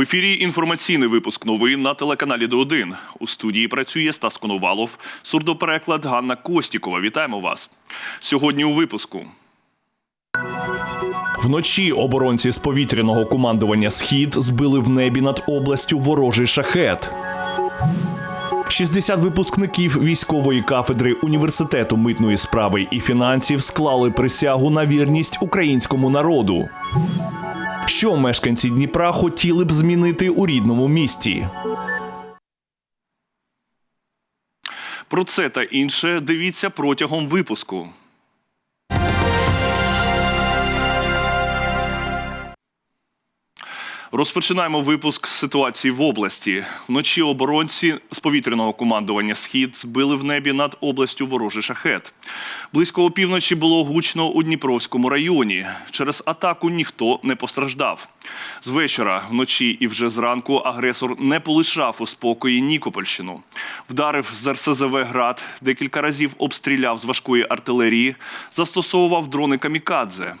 В ефірі інформаційний випуск новин на телеканалі Д1. У студії працює Стас Коновалов, сурдопереклад Ганна Костікова. Вітаємо вас. Сьогодні у випуску. Вночі оборонці з повітряного командування Схід збили в небі над областю ворожий шахет. 60 випускників військової кафедри університету митної справи і фінансів склали присягу на вірність українському народу. Що мешканці Дніпра хотіли б змінити у рідному місті? Про це та інше дивіться протягом випуску. Розпочинаємо випуск ситуації в області. Вночі оборонці з повітряного командування Схід збили в небі над областю ворожий шахет. Близько опівночі було гучно у Дніпровському районі. Через атаку ніхто не постраждав. З вечора, вночі і вже зранку агресор не полишав у спокої Нікопольщину. Вдарив з РСЗВ град, декілька разів обстріляв з важкої артилерії, застосовував дрони камікадзе.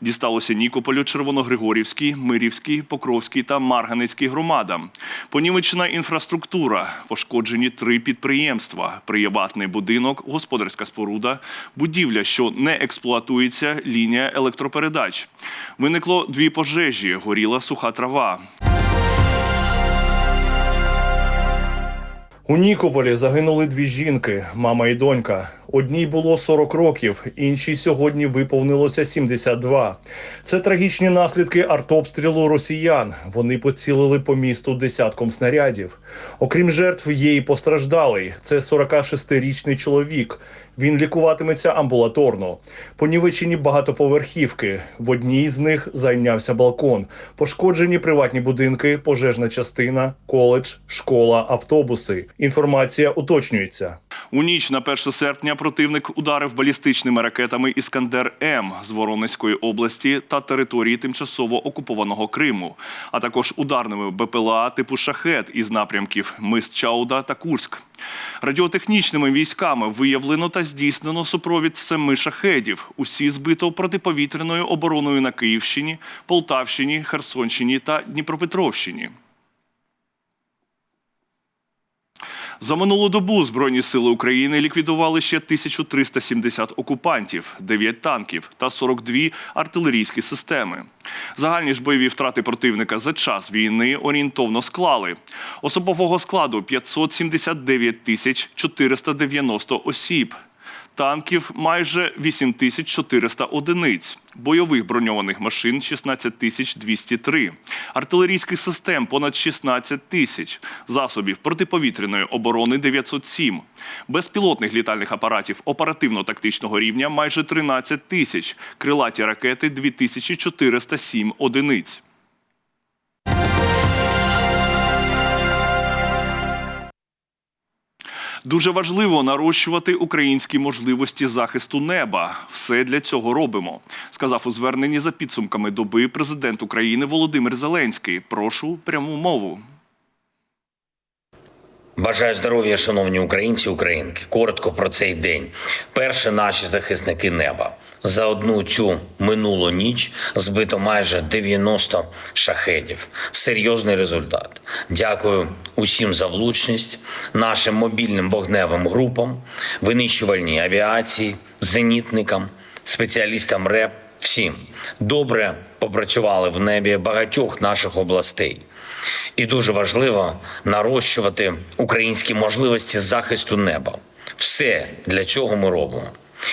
Дісталося Нікополю, Червоногригорівській, Мирівській, Покровській та Марганецькій громадам. Понівечена інфраструктура, пошкоджені три підприємства: приватний будинок, господарська споруда, будівля, що не експлуатується, лінія електропередач. Виникло дві пожежі, горіла суха трава. У Нікополі загинули дві жінки, мама і донька. Одній було 40 років, іншій сьогодні виповнилося 72. Це трагічні наслідки артобстрілу росіян. Вони поцілили по місту десятком снарядів. Окрім жертв, є і постраждалий. Це 46-річний чоловік. Він лікуватиметься амбулаторно. Понівечені багатоповерхівки. В одній з них зайнявся балкон. Пошкоджені приватні будинки, пожежна частина, коледж, школа, автобуси. Інформація уточнюється. У ніч на 1 серпня противник ударив балістичними ракетами Іскандер М з Воронезької області та території тимчасово окупованого Криму, а також ударними БПЛА типу шахет із напрямків Мист Чауда та Курськ. Радіотехнічними військами виявлено та здійснено супровід семи шахедів. Усі збито протиповітряною обороною на Київщині, Полтавщині, Херсонщині та Дніпропетровщині. За минулу добу Збройні сили України ліквідували ще 1370 окупантів, 9 танків та 42 артилерійські системи. Загальні ж бойові втрати противника за час війни орієнтовно склали. Особового складу 579 тисяч 490 осіб. Танків майже 8400 одиниць, бойових броньованих машин 16203, артилерійських систем понад 16 тисяч, засобів протиповітряної оборони 907, безпілотних літальних апаратів оперативно-тактичного рівня майже 13 тисяч, крилаті ракети 2407 одиниць. Дуже важливо нарощувати українські можливості захисту неба. Все для цього робимо, сказав у зверненні за підсумками доби президент України Володимир Зеленський. Прошу пряму мову. Бажаю здоров'я, шановні українці, українки. Коротко про цей день. Перше наші захисники неба. За одну цю минулу ніч збито майже 90 шахедів. Серйозний результат. Дякую усім за влучність, нашим мобільним вогневим групам, винищувальній авіації, зенітникам, спеціалістам РЕП. Всім добре попрацювали в небі багатьох наших областей. І дуже важливо нарощувати українські можливості захисту неба. Все для цього ми робимо.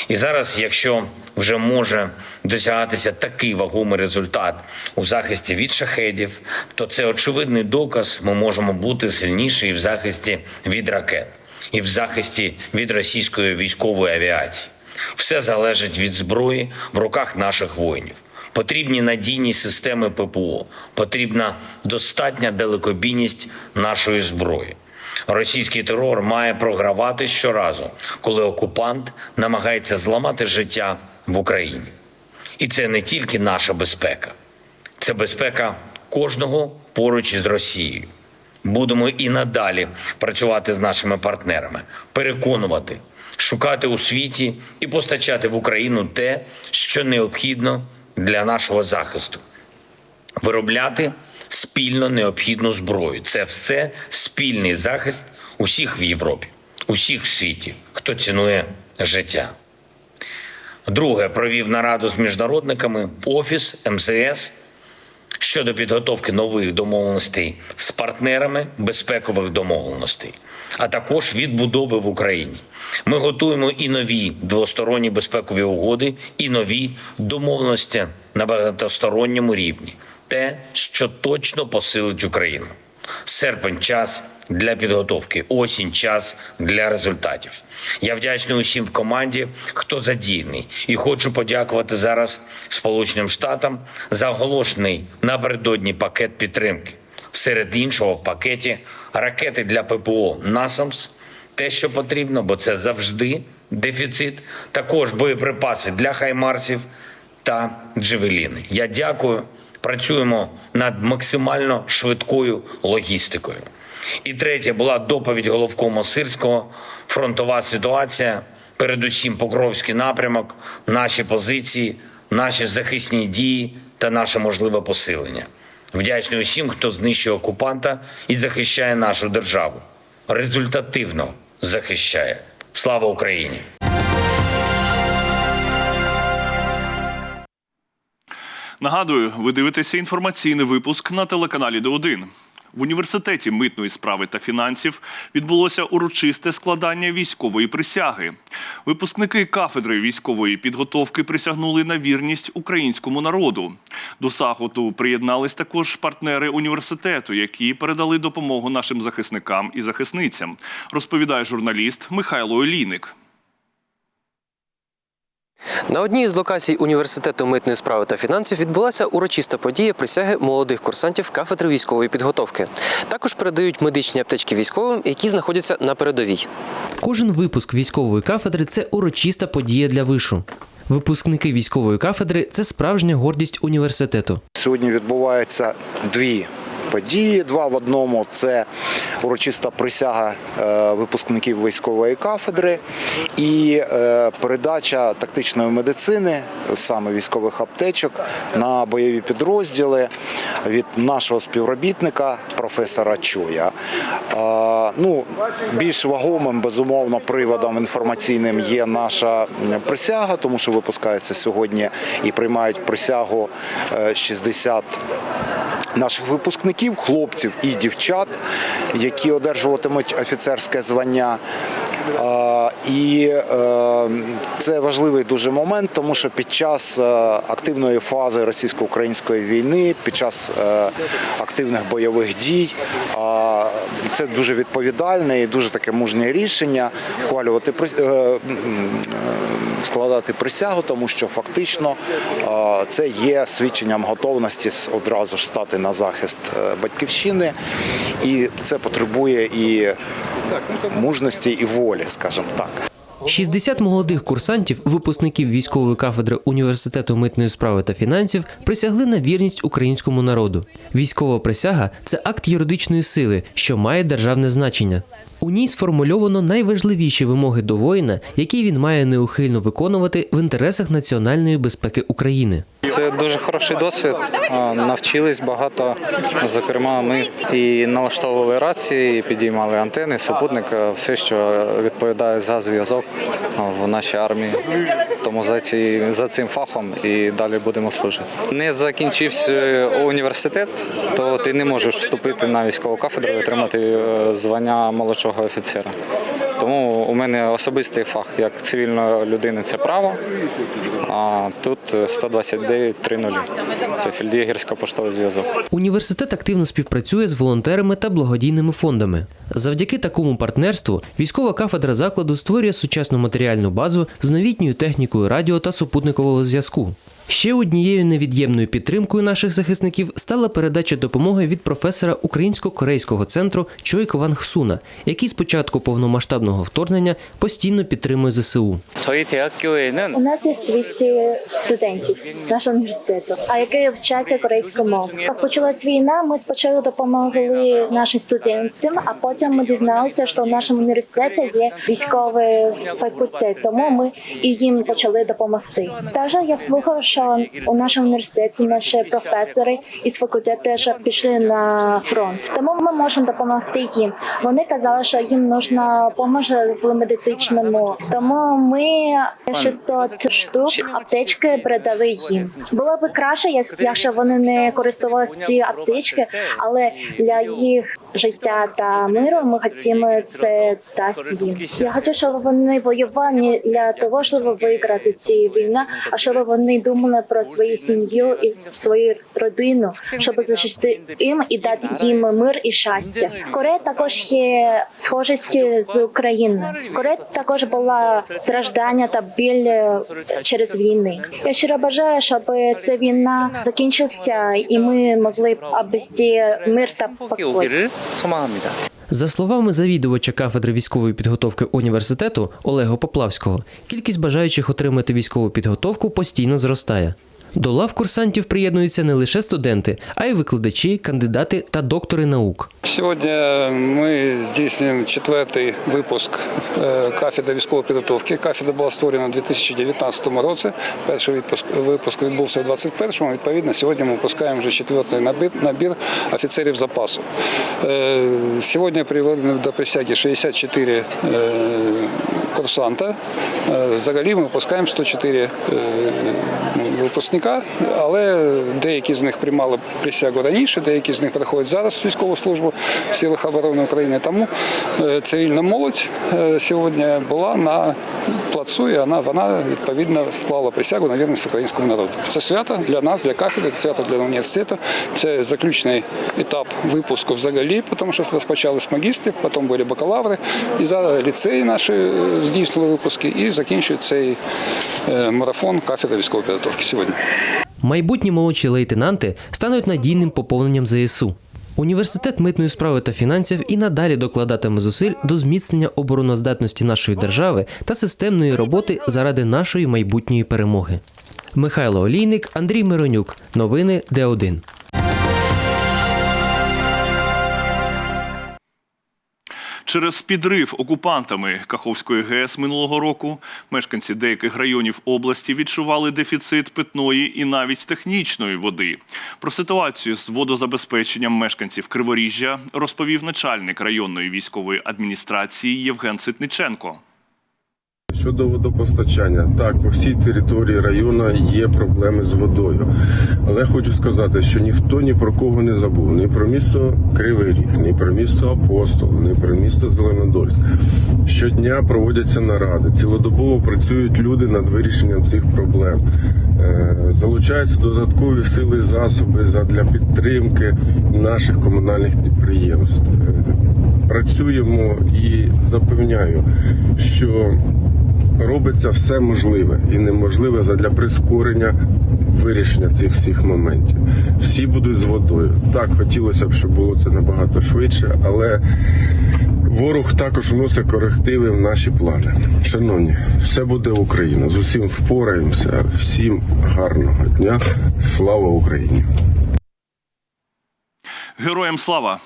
І зараз, якщо вже може досягатися такий вагомий результат у захисті від шахедів, то це очевидний доказ. Ми можемо бути сильніші і в захисті від ракет, і в захисті від російської військової авіації. Все залежить від зброї в руках наших воїнів. Потрібні надійні системи ППО, потрібна достатня далекобійність нашої зброї. Російський терор має програвати щоразу, коли окупант намагається зламати життя в Україні. І це не тільки наша безпека, це безпека кожного поруч із Росією. Будемо і надалі працювати з нашими партнерами, переконувати, шукати у світі і постачати в Україну те, що необхідно для нашого захисту, виробляти спільно необхідну зброю. Це все спільний захист усіх в Європі, усіх в світі, хто цінує життя. Друге, провів нараду з міжнародниками Офіс МЗС щодо підготовки нових домовленостей з партнерами безпекових домовленостей, а також відбудови в Україні. Ми готуємо і нові двосторонні безпекові угоди, і нові домовленості на багатосторонньому рівні. Те, що точно посилить Україну. Серпень час для підготовки, осінь час для результатів. Я вдячний усім в команді, хто задіяний, і хочу подякувати зараз Сполученим Штатам за оголошений напередодні пакет підтримки. Серед іншого, в пакеті ракети для ППО «Насамс», те, що потрібно, бо це завжди дефіцит. Також боєприпаси для хаймарсів та джевеліни. Я дякую. Працюємо над максимально швидкою логістикою. І третє була доповідь головкому Сирського. Фронтова ситуація, передусім Покровський напрямок, наші позиції, наші захисні дії та наше можливе посилення. Вдячний усім, хто знищує окупанта і захищає нашу державу. Результативно захищає. Слава Україні! Нагадую, ви дивитеся інформаційний випуск на телеканалі Д1. В університеті митної справи та фінансів відбулося урочисте складання військової присяги. Випускники кафедри військової підготовки присягнули на вірність українському народу. До заходу приєднались також партнери університету, які передали допомогу нашим захисникам і захисницям. Розповідає журналіст Михайло Олійник. На одній із локацій університету митної справи та фінансів відбулася урочиста подія присяги молодих курсантів кафедри військової підготовки. Також передають медичні аптечки військовим, які знаходяться на передовій. Кожен випуск військової кафедри це урочиста подія для вишу. Випускники військової кафедри це справжня гордість університету. Сьогодні відбуваються дві події. Два в одному це урочиста присяга е, випускників військової кафедри і е, передача тактичної медицини, саме військових аптечок, на бойові підрозділи від нашого співробітника професора Чоя. Е, Ну, більш вагомим, безумовно, приводом інформаційним є наша присяга, тому що випускається сьогодні і приймають присягу е, 60 наших випускників, хлопців і дівчат, які одержуватимуть офіцерське звання. І е, це важливий дуже момент, тому що під час е, активної фази російсько-української війни, під час е, активних бойових дій, це дуже відповідальне і дуже таке мужнє рішення ухвалювати складати присягу, тому що фактично це є свідченням готовності одразу ж стати на захист е, батьківщини, і це потребує і мужності, і волі, скажімо так. 60 молодих курсантів, випускників військової кафедри університету митної справи та фінансів, присягли на вірність українському народу. Військова присяга це акт юридичної сили, що має державне значення. У ній сформульовано найважливіші вимоги до воїна, які він має неухильно виконувати в інтересах національної безпеки України. Це дуже хороший досвід. Навчились багато. Зокрема, ми і налаштовували рації, і підіймали антени, супутник, все, що відповідає за зв'язок в нашій армії. Тому за, ці, за цим фахом і далі будемо служити. Не закінчився університет, то ти не можеш вступити на військову кафедру і отримати е, звання молодшого офіцера. Тому у мене особистий фах як цивільної людини це право, а тут 129.3.0. Це фельд'єгерсько-поштовий зв'язок. Університет активно співпрацює з волонтерами та благодійними фондами. Завдяки такому партнерству військова кафедра закладу створює сучасну матеріальну базу з новітньою технікою радіо та супутникового зв'язку. Ще однією невід'ємною підтримкою наших захисників стала передача допомоги від професора українсько-корейського центру Чой Кван Хсуна, який з початку повномасштабного вторгнення постійно підтримує ЗСУ. У нас є 200 студентів нашого університету, а які вчаться корейську мову. Як почалась війна, ми спочатку допомогли нашим студентам, а потім ми дізналися, що в нашому університеті є військовий факультет, тому ми і їм почали допомогти. Також я слухав що у нашому університеті наші професори із факультету теж пішли на фронт. Тому ми можемо допомогти їм. Вони казали, що їм нужна допомога в медичному. Тому ми 600 штук аптечки передали їм. Було б краще, як- якщо вони не користувалися ці аптечки, але для їх життя та миру ми хочемо це дасть їм. Я хочу, щоб вони воювали для того, щоб виграти цю війну, а щоб вони думали про свою сім'ю і свою родину, щоб захистити їм і дати їм мир і щастя. Корея також є схожості з Україною. Корея також була страждання та біль е, через війни. Я щиро бажаю, щоб ця війна закінчилася, і ми могли б обрести мир та покой. За словами завідувача кафедри військової підготовки університету Олега Поплавського, кількість бажаючих отримати військову підготовку постійно зростає. До лав курсантів приєднуються не лише студенти, а й викладачі, кандидати та доктори наук. Сьогодні ми здійснюємо четвертий випуск е, кафедри військової підготовки. Кафедра була створена у 2019 році. Перший випуск, відбувся у 2021-му. Відповідно, сьогодні ми випускаємо вже четвертий набір, набір офіцерів запасу. Е, Сьогодні приведено до присяги 64 е, курсанта. Е, Взагалі ми випускаємо 104 е, випускника, але деякі з них приймали присягу раніше, деякі з них проходять зараз військову службу в силах оборони України. Тому е, цивільна молодь сьогодні була на плацу, і вона, вона відповідно склала присягу на вірність українському народу. Це свято для нас, для кафедри, це свято для університету. Це заключний етап випуску взагалі, тому що розпочали з магістрів, потім були бакалаври, і зараз ліцеї наші здійснили випуски, і закінчують цей е, марафон кафедри військової підготовки сьогодні. Майбутні молодші лейтенанти стануть надійним поповненням ЗСУ. Університет митної справи та фінансів і надалі докладатиме зусиль до зміцнення обороноздатності нашої держави та системної роботи заради нашої майбутньої перемоги. Михайло Олійник, Андрій Миронюк. Новини Д1. Через підрив окупантами Каховської ГЕС минулого року мешканці деяких районів області відчували дефіцит питної і навіть технічної води. Про ситуацію з водозабезпеченням мешканців Криворіжжя розповів начальник районної військової адміністрації Євген Ситниченко. Щодо водопостачання, так, по всій території району є проблеми з водою. Але хочу сказати, що ніхто ні про кого не забув. Ні про місто Кривий Ріг, ні про місто Апостол, ні про місто Зеленодольськ. Щодня проводяться наради, цілодобово працюють люди над вирішенням цих проблем. Е, Залучаються додаткові сили і засоби для підтримки наших комунальних підприємств. Е, Працюємо і запевняю, що робиться все можливе і неможливе задля прискорення вирішення цих всіх моментів. Всі будуть з водою. Так, хотілося б, щоб було це набагато швидше, але ворог також вносить корективи в наші плани. Шановні, все буде Україна. З усім впораємося. Всім гарного дня. Слава Україні! Героям слава!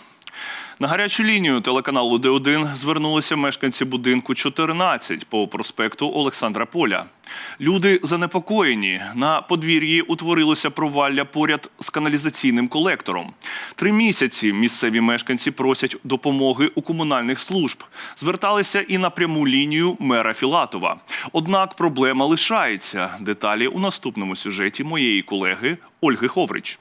На гарячу лінію телеканалу Д1 звернулися мешканці будинку 14 по проспекту Олександра Поля. Люди занепокоєні. На подвір'ї утворилося провалля поряд з каналізаційним колектором. Три місяці місцеві мешканці просять допомоги у комунальних служб. Зверталися і на пряму лінію мера Філатова. Однак проблема лишається. Деталі у наступному сюжеті моєї колеги Ольги Ховрич.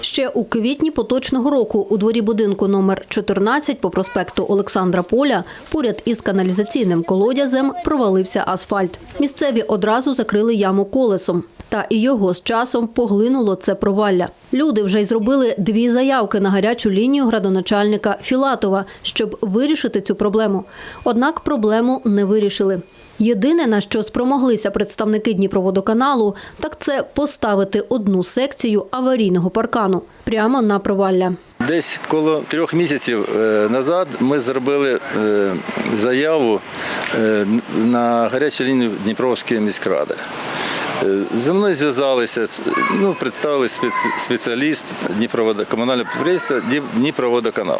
Ще у квітні поточного року у дворі будинку номер 14 по проспекту Олександра Поля поряд із каналізаційним колодязем провалився асфальт. Місцеві одразу закрили яму колесом. Та і його з часом поглинуло це провалля. Люди вже й зробили дві заявки на гарячу лінію градоначальника Філатова, щоб вирішити цю проблему. Однак проблему не вирішили. Єдине, на що спромоглися представники Дніпроводоканалу, так це поставити одну секцію аварійного паркану прямо на провалля. Десь коло трьох місяців е, назад ми зробили е, заяву е, на гарячу лінію Дніпровської міськради. Зі мною зв'язалися, ну, представили спец- спеціаліст Дніпроводо, комунального підприємства Дніп- Дніпроводоканал.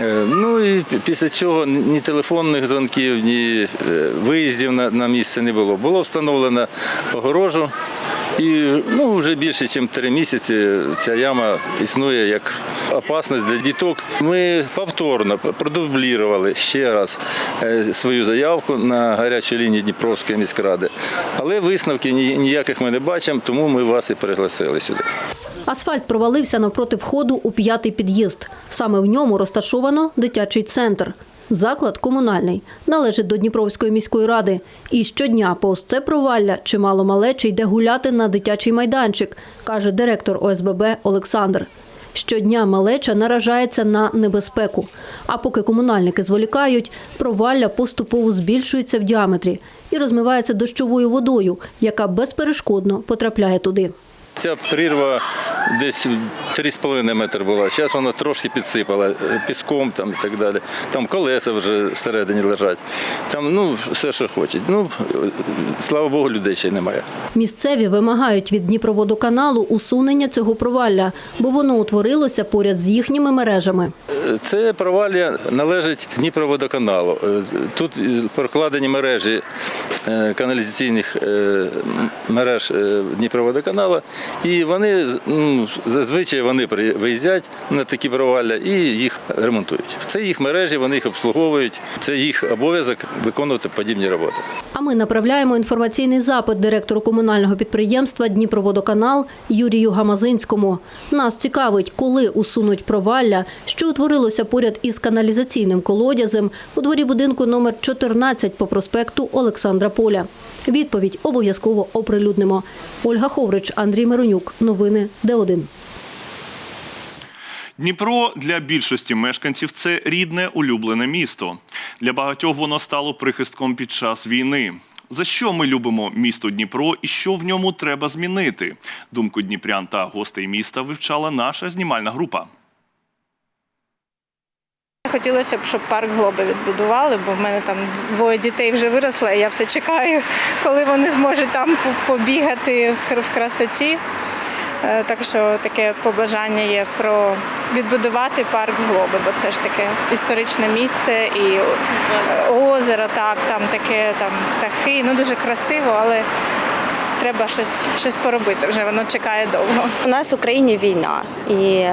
Е, Ну і після цього ні- телефонних дзвонків, ні е, виїздів на, на місце не було. Було встановлено огорожу І ну, вже більше, ніж три місяці ця яма існує як опасність для діток. Ми повторно продублірували ще раз е, свою заявку на гарячу лінію Дніпровської міськради. Але висновки ніяких ми не бачимо, тому ми вас і пригласили сюди. Асфальт провалився навпроти входу у п'ятий під'їзд. Саме в ньому розташовано дитячий центр. Заклад комунальний, належить до Дніпровської міської ради. І щодня повз це провалля чимало малечі йде гуляти на дитячий майданчик, каже директор ОСББ Олександр. Щодня малеча наражається на небезпеку. А поки комунальники зволікають, провалля поступово збільшується в діаметрі і розмивається дощовою водою, яка безперешкодно потрапляє туди. Ця прірва десь 3,5 метри була. Зараз вона трошки підсипала е, піском там і так далі. Там колеса вже всередині лежать. Там ну, все, що хочуть. Ну, е, слава Богу, людей ще й немає. Місцеві вимагають від Дніпроводоканалу усунення цього провалля, бо воно утворилося поряд з їхніми мережами. Це провалля належить Дніпроводоканалу. Е, Тут е, прокладені мережі е, каналізаційних е, мереж е, Дніпроводоканалу, і вони ну, зазвичай вони виїздять на такі провалля і їх ремонтують. Це їх мережі, вони їх обслуговують. Це їх обов'язок виконувати подібні роботи. А ми направляємо інформаційний запит директору комунального підприємства Дніпроводоканал Юрію Гамазинському. Нас цікавить, коли усунуть провалля, що утворилося поряд із каналізаційним колодязем у дворі будинку номер 14 по проспекту Олександра Поля. Відповідь обов'язково оприлюднимо. Ольга Ховрич, Андрій Миронюк. Новини Д1. Дніпро для більшості мешканців це рідне улюблене місто. Для багатьох воно стало прихистком під час війни. За що ми любимо місто Дніпро і що в ньому треба змінити? Думку дніпрян та гостей міста вивчала наша знімальна група. Хотілося б, щоб парк Глоби відбудували, бо в мене там двоє дітей вже виросли, і я все чекаю, коли вони зможуть там по- побігати в кр- в красоті. Е, Так що таке побажання є про відбудувати парк Глоби, бо це ж таке історичне місце і озеро, так, там таке там птахи. Ну дуже красиво, але треба щось, щось поробити. Вже воно чекає довго. У нас в Україні війна, і,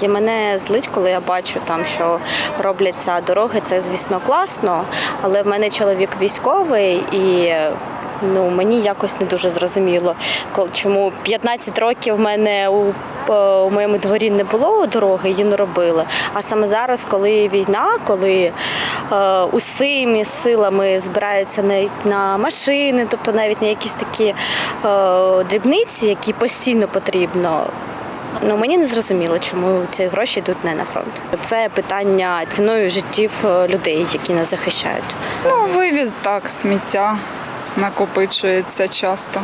і мене злить, коли я бачу там, що робляться дороги. Це звісно класно, але в мене чоловік військовий і. Ну, мені якось не дуже зрозуміло, чому 15 років в мене у, е, у моєму дворі не було дороги, її не робили. А саме зараз, коли війна, коли е, усіми силами збираються навіть на машини, тобто навіть на якісь такі е, дрібниці, які постійно потрібно. Ну мені не зрозуміло, чому ці гроші йдуть не на фронт. Це питання ціною життів е, людей, які нас захищають. Ну, вивіз так, сміття накопичується часто.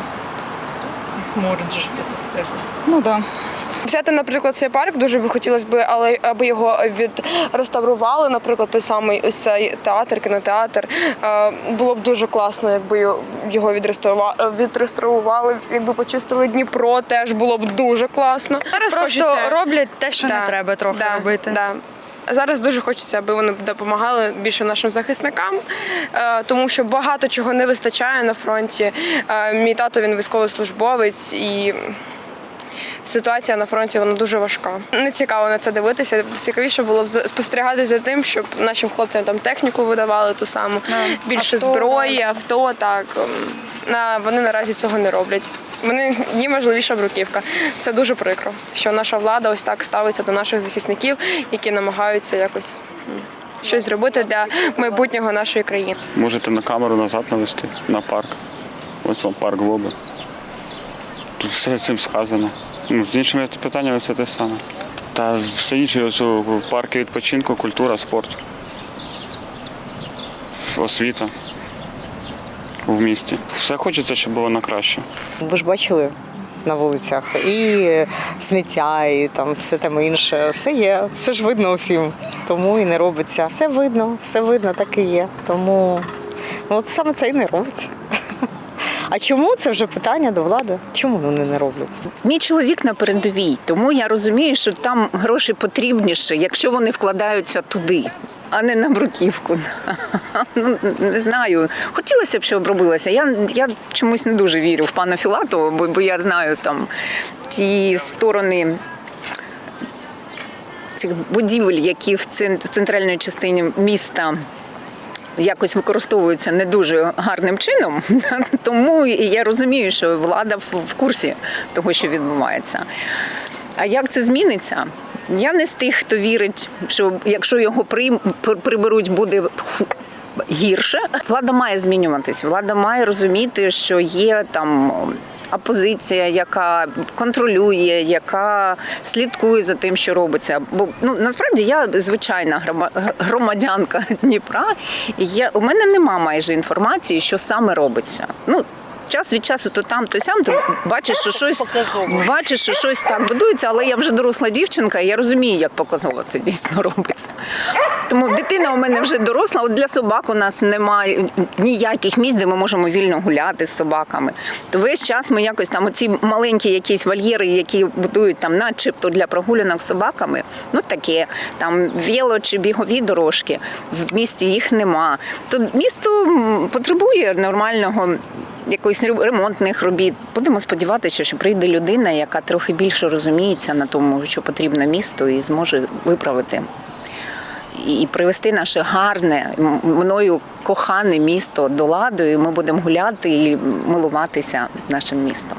Сморджиш в таку спеку. Ну так. Да. Взяти, наприклад, цей парк дуже би хотілося б, але аби його відреставрували, наприклад, той самий ось цей театр, кінотеатр. Е, Було б дуже класно, якби його- відреставрували, якби почистили Дніпро, теж було б дуже класно. Зараз Просто роблять те, що не треба трохи да, робити. Да. Зараз дуже хочеться, аби вони допомагали більше нашим захисникам, е, тому що багато чого не вистачає на фронті. Е, Мій тато він військовослужбовець і ситуація на фронті вона дуже важка. Не цікаво на це дивитися. Цікавіше було б спостерігати за тим, щоб нашим хлопцям там техніку видавали ту саму, більше авто, зброї, авто. Так на вони наразі цього не роблять. Вони їм важливіша бруківка. Це дуже прикро, що наша влада ось так ставиться до наших захисників, які намагаються якось щось зробити для майбутнього нашої країни. Можете на камеру назад навести, на парк. Ось вам парк Глоби. Тут все цим сказано. З іншими питаннями все те саме. Та все інше, парки відпочинку, культура, спорт. Освіта в місті. Все хочеться, щоб було на краще. Ви ж бачили на вулицях і сміття, і там все там інше. Все є, все ж видно усім. Тому і не робиться. Все видно, все видно, так і є. Тому ну, от саме це і не робиться. А чому це вже питання до влади? Чому вони не роблять? Мій чоловік на передовій, тому я розумію, що там гроші потрібніші, якщо вони вкладаються туди. а не на бруківку. Ну, не знаю. Хотілося б, щоб робилося. Я, я чомусь не дуже вірю в пана Філатова, бо, бо я знаю там ті сторони цих будівель, які в центральній частині міста. Якось використовуються не дуже гарним чином, тому я розумію, що влада в курсі того, що відбувається. А як це зміниться? Я не з тих, хто вірить, що якщо його приберуть, буде гірше. Влада має змінюватись. Влада має розуміти, що є там. Опозиція, яка контролює, яка слідкує за тим, що робиться. Бо ну насправді я звичайна грома- громадянка Дніпра, і я у мене нема майже інформації, що саме робиться. Ну час від часу то там, то сям, ти бачиш, що щось бачиш, що щось так будується, але я вже доросла дівчинка, і я розумію, як показово це дійсно робиться. Тому дитина у мене вже доросла. От для собак у нас немає ніяких місць, де ми можемо вільно гуляти з собаками. То весь час ми якось там оці маленькі якісь вольєри, які будують там, начебто для прогулянок з собаками, ну таке там вело чи бігові дорожки. В місті їх нема. То місто потребує нормального. Якоїсь ремонтних робіт. Будемо сподіватися, що прийде людина, яка трохи більше розуміється на тому, що потрібно місту, і зможе виправити і привести наше гарне, мною кохане місто до ладу. І ми будемо гуляти і милуватися нашим містом.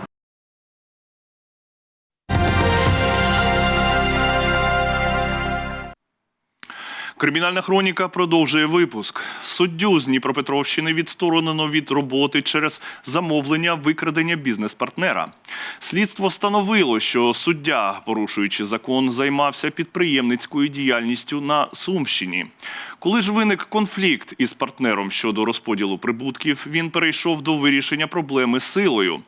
Кримінальна хроніка продовжує випуск. Суддю з Дніпропетровщини відсторонено від роботи через замовлення викрадення бізнес-партнера. Слідство встановило, що суддя, порушуючи закон, займався підприємницькою діяльністю на Сумщині. Коли ж виник конфлікт із партнером щодо розподілу прибутків, він перейшов до вирішення проблеми силою.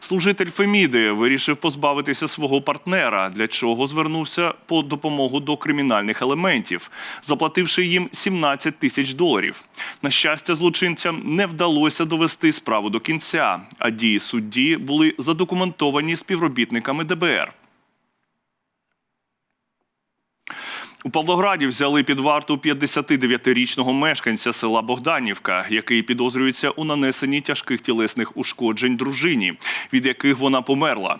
Служитель Феміди вирішив позбавитися свого партнера, для чого звернувся по допомогу до кримінальних елементів, заплативши їм 17 тисяч доларів. На щастя, злочинцям не вдалося довести справу до кінця, а дії судді були задокументовані співробітниками ДБР. У Павлограді взяли під варту 59-річного мешканця села Богданівка, який підозрюється у нанесенні тяжких тілесних ушкоджень дружині, від яких вона померла.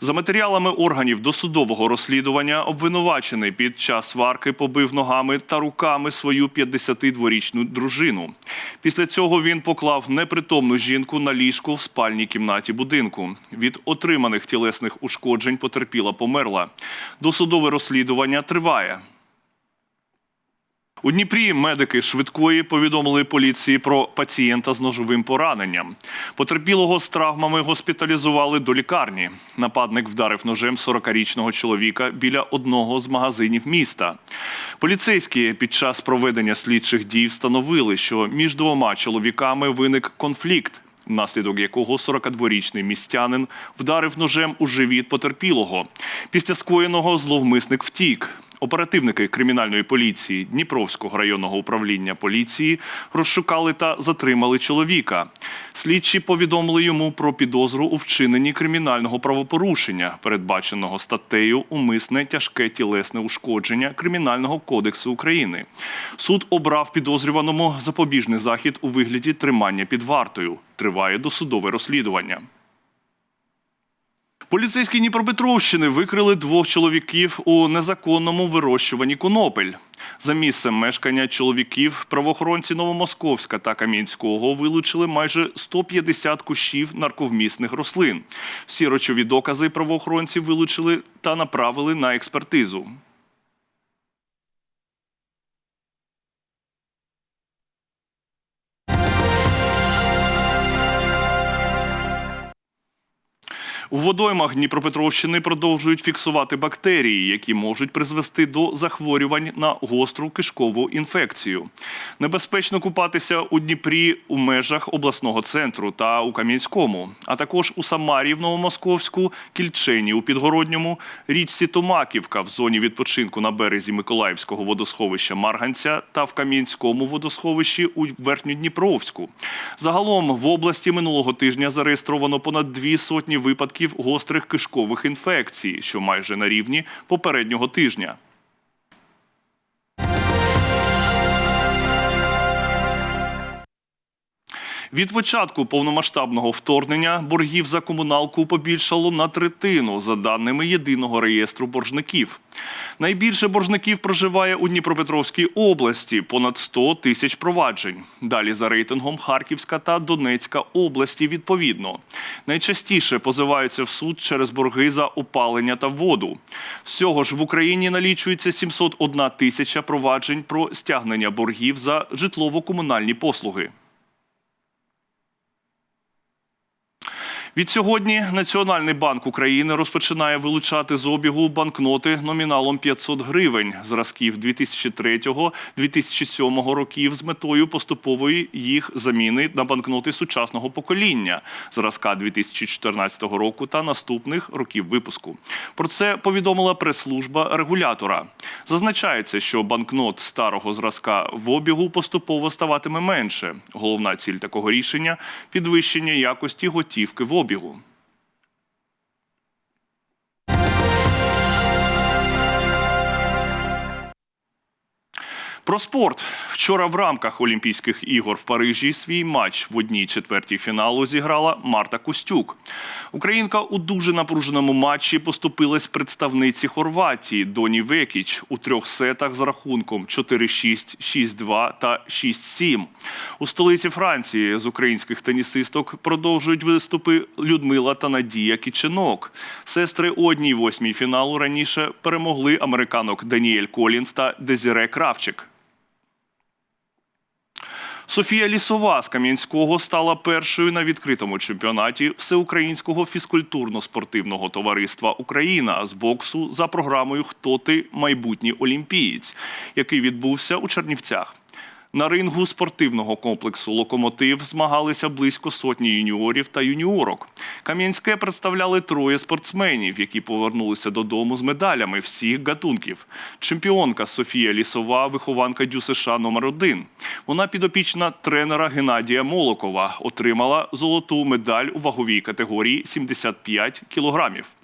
За матеріалами органів досудового розслідування обвинувачений під час сварки побив ногами та руками свою 52-річну дружину. Після цього він поклав непритомну жінку на ліжко в спальній кімнаті будинку. Від отриманих тілесних ушкоджень потерпіла померла. Досудове розслідування триває. У Дніпрі медики швидкої повідомили поліції про пацієнта з ножовим пораненням. Потерпілого з травмами госпіталізували до лікарні. Нападник вдарив ножем 40-річного чоловіка біля одного з магазинів міста. Поліцейські під час проведення слідчих дій встановили, що між двома чоловіками виник конфлікт. Внаслідок якого 42-річний містянин вдарив ножем у живіт потерпілого. Після скоєного зловмисник втік. Оперативники кримінальної поліції Дніпровського районного управління поліції розшукали та затримали чоловіка. Слідчі повідомили йому про підозру у вчиненні кримінального правопорушення, передбаченого статтею Умисне тяжке тілесне ушкодження Кримінального кодексу України. Суд обрав підозрюваному запобіжний захід у вигляді тримання під вартою. Триває досудове розслідування. Поліцейські Дніпропетровщини викрили двох чоловіків у незаконному вирощуванні конопель. За місцем мешкання чоловіків правоохоронці Новомосковська та Кам'янського вилучили майже 150 кущів нарковмісних рослин. Всі речові докази правоохоронці вилучили та направили на експертизу. У водоймах Дніпропетровщини продовжують фіксувати бактерії, які можуть призвести до захворювань на гостру кишкову інфекцію. Небезпечно купатися у Дніпрі у межах обласного центру та у Кам'янському, а також у Самарі в Новомосковську, Кільчені у Підгородньому, річці Томаківка в зоні відпочинку на березі Миколаївського водосховища Марганця та в Кам'янському водосховищі у Верхньодніпровську. Загалом в області минулого тижня зареєстровано понад дві сотні випадків гострих кишкових інфекцій, що майже на рівні попереднього тижня. Від початку повномасштабного вторгнення боргів за комуналку побільшало на третину, за даними єдиного реєстру боржників. Найбільше боржників проживає у Дніпропетровській області понад 100 тисяч проваджень. Далі за рейтингом Харківська та Донецька області відповідно. Найчастіше позиваються в суд через борги за опалення та воду. Всього ж в Україні налічується 701 тисяча проваджень про стягнення боргів за житлово-комунальні послуги. Відсьогодні Національний банк України розпочинає вилучати з обігу банкноти номіналом 500 гривень зразків 2003-2007 років з метою поступової їх заміни на банкноти сучасного покоління зразка 2014 року та наступних років випуску. Про це повідомила прес-служба регулятора. Зазначається, що банкнот старого зразка в обігу поступово ставатиме менше. Головна ціль такого рішення підвищення якості готівки в обігу. Büro. Про спорт вчора в рамках Олімпійських ігор в Парижі свій матч в одній четвертій фіналу зіграла Марта Костюк. Українка у дуже напруженому матчі поступилась представниці Хорватії Доні Векіч у трьох сетах з рахунком 4-6, 6-2 та 6-7. У столиці Франції з українських тенісисток продовжують виступи Людмила та Надія Кіченок. Сестри у одній восьмій фіналу раніше перемогли американок Даніель Колінс та Дезіре Кравчик. Софія Лісова з Кам'янського стала першою на відкритому чемпіонаті Всеукраїнського фізкультурно-спортивного товариства Україна з боксу за програмою Хто ти майбутній олімпієць, який відбувся у Чернівцях. На рингу спортивного комплексу Локомотив змагалися близько сотні юніорів та юніорок. Кам'янське представляли троє спортсменів, які повернулися додому з медалями всіх гатунків. Чемпіонка Софія Лісова, вихованка ДЮСШ номер 1 Вона підопічна тренера Геннадія Молокова, отримала золоту медаль у ваговій категорії 75 кілограмів.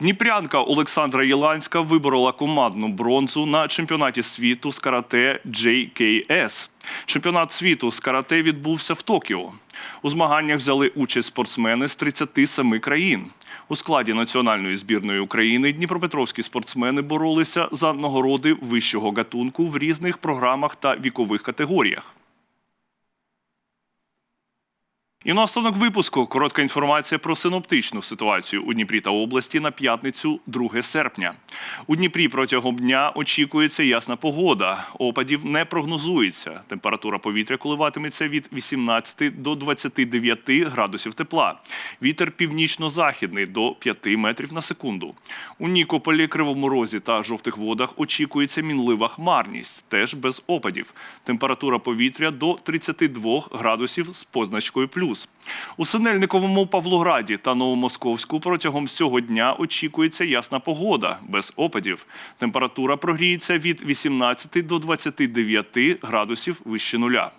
Дніпрянка Олександра Єланська виборола командну бронзу на чемпіонаті світу з карате JKS. Чемпіонат світу з карате відбувся в Токіо. У змаганнях взяли участь спортсмени з 37 країн. У складі національної збірної України дніпропетровські спортсмени боролися за нагороди вищого гатунку в різних програмах та вікових категоріях. І на останок випуску коротка інформація про синоптичну ситуацію у Дніпрі та області на п'ятницю 2 серпня. У Дніпрі протягом дня очікується ясна погода. Опадів не прогнозується. Температура повітря коливатиметься від 18 до 29 градусів тепла. Вітер північно-західний до 5 метрів на секунду. У Нікополі, Кривому Розі та жовтих водах очікується мінлива хмарність, теж без опадів. Температура повітря до 32 градусів з позначкою плюс. У Синельниковому Павлограді та Новомосковську протягом всього дня очікується ясна погода без опадів. Температура прогріється від 18 до 29 градусів вище нуля.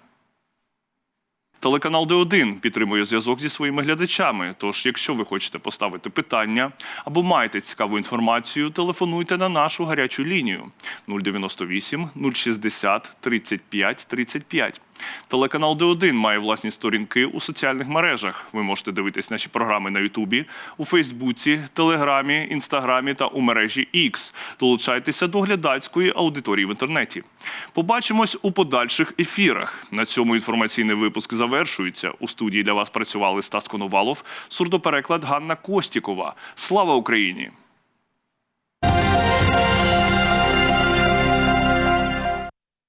Телеканал Д1 підтримує зв'язок зі своїми глядачами. Тож, якщо ви хочете поставити питання або маєте цікаву інформацію, телефонуйте на нашу гарячу лінію 098 060 35 35. Телеканал Д1 має власні сторінки у соціальних мережах. Ви можете дивитись наші програми на Ютубі, у Фейсбуці, Телеграмі, Інстаграмі та у мережі X. Долучайтеся до глядацької аудиторії в інтернеті. Побачимось у подальших ефірах. На цьому інформаційний випуск завершується. У студії для вас працювали Стас Коновалов, сурдопереклад Ганна Костікова. Слава Україні!